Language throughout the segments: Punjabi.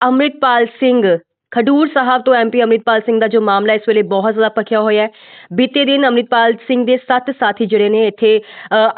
ਅੰਮ੍ਰਿਤਪਾਲ ਸਿੰਘ, ਖਡੂਰ ਸਾਹਿਬ ਤੋਂ ਐਮਪੀ ਅੰਮ੍ਰਿਤਪਾਲ ਸਿੰਘ ਦਾ ਜੋ ਮਾਮਲਾ ਇਸ ਵੇਲੇ ਬਹੁਤ ਜ਼ਿਆਦਾ ਭਖਿਆ ਹੋਇਆ ਹੈ। ਬੀਤੇ ਦਿਨ ਅੰਮ੍ਰਿਤਪਾਲ ਸਿੰਘ ਦੇ ਸੱਤ ਸਾਥੀ ਜਿਹੜੇ ਨੇ ਇੱਥੇ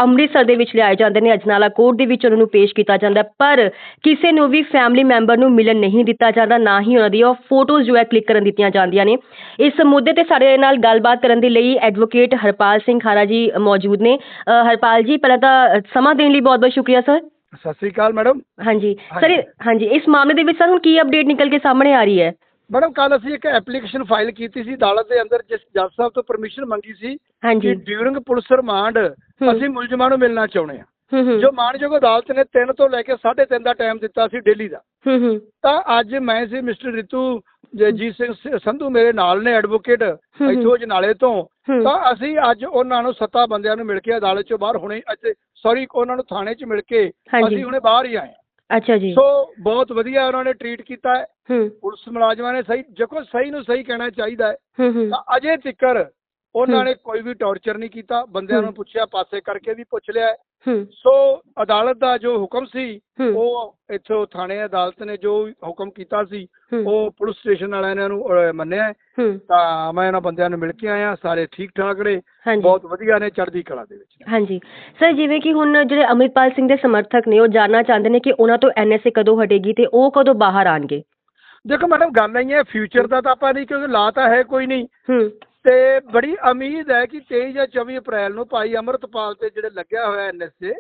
ਅੰਮ੍ਰਿਤਸਰ ਦੇ ਵਿੱਚ ਲਿਆਏ ਜਾਂਦੇ ਨੇ। ਅਜਨਾਲਾ ਕੋਰਟ ਦੇ ਵਿੱਚ ਉਹਨਾਂ ਨੂੰ ਪੇਸ਼ ਕੀਤਾ ਜਾਂਦਾ ਪਰ ਕਿਸੇ ਨੂੰ ਵੀ ਫੈਮਿਲੀ ਮੈਂਬਰ ਨੂੰ ਮਿਲਣ ਨਹੀਂ ਦਿੱਤਾ ਜਾਂਦਾ, ਨਾ ਹੀ ਉਹਨਾਂ ਦੀ ਉਹ ਫੋਟੋਜ਼ ਜੋ ਹੈ ਕਲਿੱਕ ਕਰਨ ਦਿੱਤੀਆਂ ਜਾਂਦੀਆਂ ਨੇ। ਇਸ ਮੁੱਦੇ ਤੇ ਸਾਡੇ ਨਾਲ ਗੱਲਬਾਤ ਕਰਨ ਦੇ ਲਈ ਐਡਵੋਕੇਟ ਹਰਪਾਲ ਸਿੰਘ ਖਾਰਾ ਜੀ ਮੌਜੂਦ ਨੇ। ਹਰਪਾਲ ਜੀ, ਪਹਿਲਾਂ ਤਾਂ ਸਮਾਂ ਦੇਣ ਲਈ ਬਹੁਤ ਬਹੁਤ ਸ਼ੁਕਰੀਆ ਸਰ ਸਤਿ ਸ੍ਰੀ ਅਕਾਲ ਮੈਡਮ। ਹਾਂਜੀ। ਸਰ ਇਹ- ਹਾਂਜੀ ਇਸ ਮਾਮਲੇ ਦੇ ਵਿੱਚ ਸਰ ਹੁਣ ਕੀ ਅਪਡੇਟ ਨਿਕਲ ਕੇ ਸਾਹਮਣੇ ਆ ਰਹੀ ਹੈ? ਮੈਡਮ ਕੱਲ ਅਸੀਂ ਇੱਕ ਐਪਲੀਕੇਸ਼ਨ ਫਾਈਲ ਕੀਤੀ ਸੀ ਅਦਾਲਤ ਦੇ ਅੰਦਰ ਜਿਸ ਜੱਜ ਸਾਹਿਬ ਤੋਂ ਪਰਮਿਸ਼ਨ ਮੰਗੀ ਸੀ ਕਿ ਹਾਂਜੀ ਡਿਊਰਿੰਗ ਪੁਲਿਸ ਰਿਮਾਂਡ ਅਸੀਂ ਮੁਲਜ਼ਮਾਂ ਨੂੰ ਮਿਲਣਾ ਚਾਹੁੰਦੇ ਹੂੰ। ਜੋ ਮਾਨਯੋਗ ਅਦਾਲਤ ਨੇ 3 ਤੋਂ ਲੈ ਕੇ 3.5 ਦਾ ਟਾਈਮ ਦਿੱਤਾ ਸੀ ਡੇਲੀ ਦਾ। ਤਾਂ ਅੱਜ ਮੈਂ ਸੀ ਮਿਸਟਰ ਰਿਤੂ ਜ- ਜੀਤ ਸਿੰਘ ਸੰਧੂ ਮੇਰੇ ਨਾਲ ਨੇ ਐਡਵੋਕੇਟ। ਇੱਥੋਂ ਜਨਾਲੇ ਤੋਂ। ਤਾਂ ਅਸੀਂ ਅੱਜ ਉਹਨਾਂ ਨੂੰ ਸੱਤਾ ਬੰਦਿਆਂ ਨੂੰ ਮਿਲ ਕੇ ਅਦਾਲਤ ਚੋਂ ਬਾਹਰ ਹੁਣੇ ਅਤੇ ਸੌਰੀ ਉਹਨਾਂ ਨੂੰ ਥਾਣੇ 'ਚ ਮਿਲ ਕੇ। ਅਸੀਂ ਹੁਣੇ ਬਾਹਰ ਹੀ ਆਏ। ਅੱਛਾ ਜੀ। ਸੋ ਬਹੁਤ ਵਧੀਆ ਉਹਨਾਂ ਨੇ ਟਰੀਟ ਕੀਤਾ ਹੈ। ਪੁਲਿਸ ਮੁਲਾਜ਼ਮਾਂ ਨੇ ਸਹੀ ਦੇਖੋ ਸਹੀ ਨੂੰ ਸਹੀ ਕਹਿਣਾ ਚਾਹੀਦਾ ਹੂੰ। ਤਾਂ ਅਜੇ ਤਿੱਕਰ ਉਹਨਾਂ। ਨੇ ਕੋਈ ਵੀ ਟੌਰਚਰ ਨਹੀਂ ਕੀਤਾ ਬੰਦਿਆਂ। ਨੂੰ ਪੁੱਛਿਆ ਪਾਸੇ ਕਰਕੇ ਵੀ ਪੁੱਛ ਲਿਆ। ਸੋ ਅਦਾਲਤ ਦਾ ਜੋ ਹੁਕਮ ਸੀ। ਉਹ ਇੱਥੋਂ ਥਾਣੇ ਅਦਾਲਤ ਨੇ ਜੋ ਹੁਕਮ ਕੀਤਾ ਸੀ। ਉਹ ਪੁਲਿਸ ਸਟੇਸ਼ਨ ਵਾਲਿਆਂ ਨੇ ਉਹਨੂੰ ਮੰਨਿਆ ਤਾਂ ਮੈਂ ਇਹਨਾਂ ਬੰਦਿਆਂ ਨੂੰ ਮਿਲ ਕੇ ਆਇਆ ਸਾਰੇ ਠੀਕ ਠਾਕ ਨੇ ਬਹੁਤ ਵਧੀਆ ਨੇ ਚੜ੍ਹਦੀ ਕਲਾ ਦੇ ਵਿੱਚ। ਹਾਂਜੀ। ਸਰ ਜਿਵੇਂ ਕਿ ਹੁਣ ਜਿਹੜੇ ਅੰਮ੍ਰਿਤਪਾਲ ਸਿੰਘ ਦੇ ਸਮਰਥਕ ਨੇ ਉਹ ਜਾਣਨਾ ਚਾਹੁੰਦੇ ਨੇ ਕਿ ਉਹਨਾਂ ਤੋਂ ਐਨਐਸਏ ਕਦੋਂ ਹਟੇਗੀ ਤੇ ਉਹ ਕਦੋਂ ਬਾਹਰ ਆਣਗੇ? ਦੇਖੋ ਮੈਡਮ ਗੱਲ ਨਹੀਂ ਹੈ ਫਿਊਚਰ ਦਾ ਤਾਂ ਆਪਾਂ ਨਹੀਂ ਕਿਉਂਕਿ ਲਾ ਤਾਂ ਹੈ ਕੋਈ ਨਹੀਂ। ਤੇ ਬੜੀ ਉਮੀਦ ਹੈ ਕਿ 23 ਜਾਂ 24 ਅਪ੍ਰੈਲ ਨੂੰ ਭਾਈ ਅਮਰਤਪਾਲ ਤੇ ਜਿਹੜੇ ਲੱਗਿਆ ਹੋਇਆ ਐਨਐਸਏ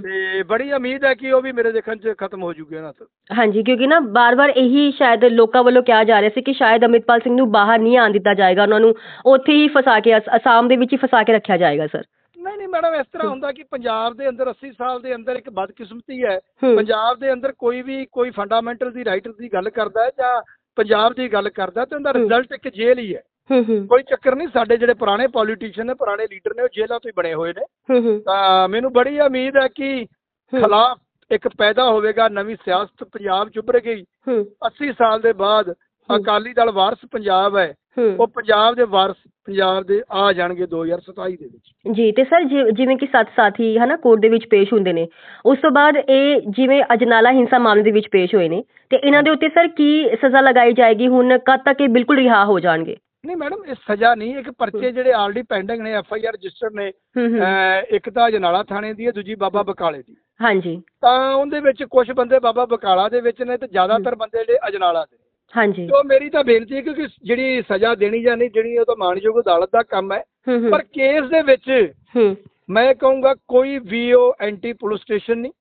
ਤੇ ਬੜੀ ਉਮੀਦ ਹੈ ਕਿ ਉਹ ਵੀ ਮੇਰੇ ਦੇਖਣ 'ਚ ਖਤਮ ਹੋ ਜੂਗੇ ਉਹਨਾਂ ਤੋਂ। ਹਾਂਜੀ ਕਿਉਂਕਿ ਨਾ ਬਾਰ-ਬਾਰ ਇਹੀ ਸ਼ਾਇਦ ਲੋਕਾਂ ਵੱਲੋਂ ਕਿਹਾ ਜਾ ਰਿਹਾ ਸੀ ਕਿ ਸ਼ਾਇਦ ਅੰਮ੍ਰਿਤਪਾਲ ਸਿੰਘ ਨੂੰ ਬਾਹਰ ਨਹੀਂ ਆਣ ਦਿੱਤਾ ਜਾਏਗਾ ਉਹਨਾਂ ਨੂੰ ਉੱਥੇ ਹੀ ਫਸਾ ਕੇ ਅਸ- ਅਸਾਮ ਦੇ ਵਿੱਚ ਹੀ ਫਸਾ ਕੇ ਰੱਖਿਆ ਜਾਏਗਾ ਸਰ। ਨਹੀਂ ਨਹੀਂ ਮੈਡਮ ਇਸ ਤਰ੍ਹਾਂ ਹੁੰਦਾ ਕਿ ਪੰਜਾਬ ਦੇ ਅੰਦਰ 80 ਸਾਲ ਦੇ ਅੰਦਰ ਇੱਕ ਬਦਕਿਸਮਤੀ ਹੈ। ਹੂੰ। ਪੰਜਾਬ ਦੇ ਅੰਦਰ ਕੋਈ ਵੀ ਕੋਈ ਫੰਡਾਮੈਂਟਲ ਦੀ ਰਾਈਟ ਦੀ ਗੱਲ ਕਰਦਾ ਹੈ ਜਾਂ ਪੰਜਾਬ ਦੀ ਗੱਲ ਕਰਦਾ ਤੇ ਉਹਦਾ ਹੂੰ। ਰਿਜ਼ਲਟ ਇੱਕ ਜੇਲ੍ਹ ਹੀ ਹੈ। ਹੂੰ ਹੂੰ। ਕੋਈ ਚੱਕਰ ਨਹੀਂ ਸਾਡੇ ਜਿਹੜੇ ਪੁਰਾਣੇ ਪੋਲੀਟੀਸ਼ੀਅਨ ਨੇ ਪੁਰਾਣੇ ਲੀਡਰ ਨੇ ਉਹ ਜੇਲ੍ਹਾਂ ਤੋਂ ਹੀ ਬਣੇ ਹੋਏ ਨੇ। ਤਾਂ ਮੈਨੂੰ ਬੜੀ ਉਮੀਦ ਹੈ ਕਿ। ਖਿਲਾਫ ਇੱਕ ਪੈਦਾ ਹੋਵੇਗਾ ਨਵੀਂ ਸਿਆਸਤ ਪੰਜਾਬ 'ਚ ਉੱਭਰੇਗੀ ਹੂੰ। 80 ਸਾਲ ਦੇ ਬਾਅਦ ਅਕਾਲੀ ਦਲ ਵਾਰਸ ਪੰਜਾਬ ਹੈ ਉਹ ਪੰਜਾਬ ਦੇ ਵਾਰਸ ਪੰਜਾਬ ਦੇ ਆ ਜਾਣਗੇ 2027 ਦੇ ਵਿੱਚ। ਜੀ ਤੇ ਸਰ ਜਿਵੇਂ ਕਿ ਸੱਤ ਸਾਥੀ ਹਨਾ ਕੋਰਟ ਦੇ ਵਿੱਚ ਪੇਸ਼ ਹੁੰਦੇ ਨੇ ਉਸ ਤੋਂ ਬਾਅਦ ਇਹ ਜਿਵੇਂ ਅਜਨਾਲਾ ਹਿੰਸਾ ਮਾਮਲੇ ਦੇ ਵਿੱਚ ਪੇਸ਼ ਹੋਏ ਨੇ ਤੇ ਇਹਨਾਂ ਦੇ ਉੱਤੇ ਸਰ ਕੀ ਸਜ਼ਾ ਲਗਾਈ ਜਾਏਗੀ ਹੁਣ ਕਦ ਤੱਕ ਇਹ ਬਿਲਕੁਲ ਰਿਹਾ ਹੋ ਜਾਣਗੇ? ਨਹੀਂ ਮੈਡਮ ਇਹ ਸਜ਼ਾ ਨਹੀਂ ਇੱਕ ਪਰਚੇ ਜਿਹੜੇ ਆਲਰੇਡੀ ਪੈਂਡਿੰਗ ਨੇ ਐਫ ਆਈ ਆਰ ਰਜਿਸਟਰਡ ਨੇ ਅਹ ਇੱਕ ਤਾਂ ਜਨਾਲਾ ਥਾਣੇ ਦੀ ਹੈ ਦੂਜੀ ਬਾਬਾ ਬਕਾਲੇ ਦੀ। ਹਾਂਜੀ। ਤਾਂ ਉਹਦੇ ਵਿੱਚ ਕੁਝ ਬੰਦੇ ਬਾਬਾ ਬਕਾਲਾ ਦੇ ਵਿੱਚ ਨੇ ਤੇ ਜ਼ਿਆਦਾਤਰ ਬੰਦੇ ਜਿਹੜੇ ਅਜਨਾਲਾ ਦੇ। ਹਾਂਜੀ। ਤੇ ਉਹ ਮੇਰੀ ਤਾਂ ਬੇਨਤੀ ਹੈ ਕਿ ਜਿਹੜੀ ਸਜ਼ਾ ਦੇਣੀ ਜਾਂ ਨਹੀਂ ਦੇਣੀ ਉਹ ਤਾਂ ਮਾਨਯੋਗ ਅਦਾਲਤ ਦਾ ਕੰਮ ਹੈ। ਪਰ ਕੇਸ ਦੇ ਵਿੱਚ ਮੈਂ ਕਹੂੰਗਾ ਕੋਈ ਵੀਓ ਐਂਟੀ ਪੁਲਿਸ ਸਟੇਸ਼ਨ ਨਹੀਂ।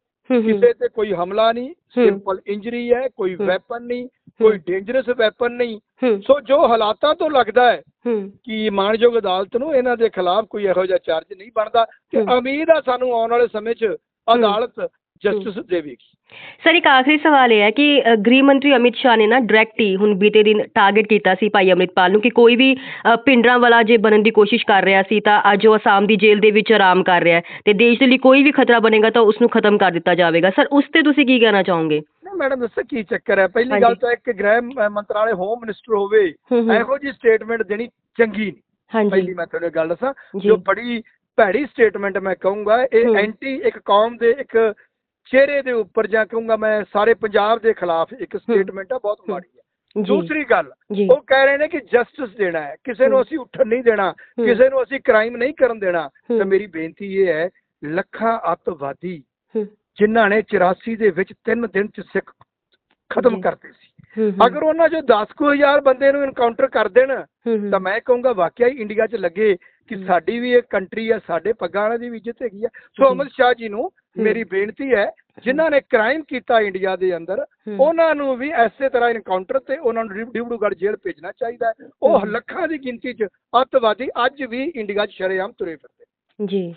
ਕਿਸੇ ਤੇ ਕੋਈ ਹਮਲਾ ਨਹੀਂ। ਸਿੰਪਲ ਇੰਜਰੀ ਹੈ ਕੋਈ। ਵੈਪਨ ਨਹੀਂ। ਕੋਈ ਡੇਂਜਰਸ ਵੈਪਨ ਨਹੀਂ। ਸੋ ਜੋ ਹਾਲਾਤਾਂ ਤੋਂ ਲੱਗਦਾ ਹੈ ਕਿ ਮਾਨਯੋਗ ਅਦਾਲਤ ਨੂੰ ਇਹਨਾਂ ਦੇ ਖਿਲਾਫ ਕੋਈ ਇਹੋ ਜਿਹਾ ਚਾਰਜ ਨਹੀਂ ਬਣਦਾ ਤੇ। ਉਮੀਦ ਆ ਸਾਨੂੰ ਆਉਣ ਵਾਲੇ ਸਮੇਂ 'ਚ ਅਦਾਲਤ ਜਸਟਿਸ ਦੇਵੇਗੀ। ਸਰ ਇੱਕ ਆਖਰੀ ਸਵਾਲ ਇਹ ਹੈ ਕਿ ਅ, ਗ੍ਰਹਿ ਮੰਤਰੀ ਅਮਿਤ ਸ਼ਾਹ ਨੇ ਨਾ ਡਾਇਰੈਕਟ ਹੀ ਹੁਣ ਬੀਤੇ ਦਿਨ ਟਾਰਗੇਟ ਕੀਤਾ ਸੀ ਭਾਈ ਅਮਰਿਤਪਾਲ ਨੂੰ ਕਿ ਕੋਈ ਵੀ ਅ, ਭਿੰਡਰਾਂ ਵਾਲਾ ਜੇ ਬਣਨ ਦੀ ਕੋਸ਼ਿਸ਼ ਕਰ ਰਿਹਾ ਸੀ ਤਾਂ ਅੱਜ ਉਹ ਅਸਾਮ ਦੀ ਜੇਲ੍ਹ ਦੇ ਵਿੱਚ ਆਰਾਮ ਕਰ ਰਿਹਾ ਹੈ ਤੇ ਦੇਸ਼ ਦੇ ਲਈ ਕੋਈ ਵੀ ਖਤਰਾ ਬਣੇਗਾ ਤਾਂ ਉਸ ਨੂੰ ਖਤਮ ਕਰ ਦਿੱਤਾ ਜਾਵੇਗਾ। ਸਰ ਉਸ ਤੇ ਤੁਸੀਂ ਕੀ ਕਹਿਣਾ ਚਾਹੋਗੇ? ਮੈਡਮ ਦੱਸੋ ਕੀ ਚੱਕਰ ਹੈ ਪਹਿਲੀ। ਗੱਲ ਤਾਂ ਇੱਕ ਗ੍ਰਹਿ ਮੰਤਰਾਲੇ ਹੋਮ ਮਿਨਿਸਟਰ ਹੋਵੇ ਇਹੋ ਜੀ ਸਟੇਟਮੈਂਟ ਦੇਣੀ ਚੰਗੀ ਨਹੀਂ ਪਹਿਲੀ ਮੈਂ ਤੁਹਾਨੂੰ ਗੱਲ ਦੱਸਾਂ ਜੀ। ਬੜੀ ਭੈੜੀ ਸਟੇਟਮੈਂਟ ਮੈਂ ਕਹੂੰਗਾ ਇਹ। ਐਂਟੀ ਇੱਕ ਕੌਮ ਦੇ ਇੱਕ ਚਿਹਰੇ ਦੇ ਉੱਪਰ ਜਾਂ ਕਹੂੰਗਾ ਮੈਂ ਸਾਰੇ ਪੰਜਾਬ ਦੇ ਖਿਲਾਫ ਇੱਕ ਸਟੇਟਮੈਂਟ ਆ ਬਹੁਤ। ਮਾੜੀ ਹੈ ਦੂਸਰੀ ਗੱਲ ਉਹ ਕਹਿ ਰਹੇ ਨੇ ਕਿ ਜਸਟਿਸ ਦੇਣਾ ਹੈ ਕਿਸੇ ਨੂੰ। ਅਸੀਂ ਉੱਠਣ ਨਹੀਂ ਦੇਣਾ। ਕਿਸੇ ਨੂੰ ਅਸੀਂ ਕ੍ਰਾਈਮ ਨਹੀਂ ਕਰਨ ਦੇਣਾ। ਤਾਂ ਮੇਰੀ ਬੇਨਤੀ ਇਹ ਹੈ ਲੱਖਾਂ ਅੱਤਵਾਦੀ ਜਿਨ੍ਹਾਂ ਨੇ 84 ਦੇ ਵਿੱਚ 3 ਦਿਨ ਚ ਸਿੱਖ ਖਤਮ ਜੀ। ਕਰਤੇ ਸੀ। ਅਗਰ ਉਹਨਾਂ ਚੋਂ 10000 ਬੰਦੇ ਨੂੰ ਇਨਕਾਊਂਟਰ ਕਰ ਦੇਣ। ਤਾਂ ਮੈਂ ਕਹੂੰਗਾ ਵਾਕਿਆ ਹੀ ਇੰਡੀਆ 'ਚ ਲੱਗੇ ਕਿ। ਸਾਡੀ ਵੀ ਇਹ ਕੰਟਰੀ ਹੈ ਸਾਡੇ ਪੱਗਾਂ ਵਾਲਿਆਂ ਦੀ ਵੀ ਇੱਜ਼ਤ ਹੈਗੀ ਹੈ ਸੋ ਜੀ। ਅਮਿਤ ਸ਼ਾਹ ਜੀ ਨੂੰ। ਮੇਰੀ ਬੇਨਤੀ ਹੈ ਜਿਨ੍ਹਾਂ ਨੇ ਕ੍ਰਾਈਮ ਕੀਤਾ ਇੰਡੀਆ ਦੇ ਅੰਦਰ। ਉਹਨਾਂ ਨੂੰ ਵੀ ਐਸੇ ਤਰ੍ਹਾਂ ਇਨਕਾਊਂਟਰ ਤੇ ਉਹਨਾਂ ਨੂੰ ਡਿਬੜੂਗੜ੍ਹ ਜੇਲ੍ਹ ਭੇਜਣਾ ਚਾਹੀਦਾ ਉਹ। ਲੱਖਾਂ ਦੀ ਗਿਣਤੀ 'ਚ ਅੱਤਵਾਦੀ ਅੱਜ ਵੀ ਇੰਡੀਆ 'ਚ ਸ਼ਰੇਆਮ ਤੁਰੇ ਫਿਰਦੇ ਜੀ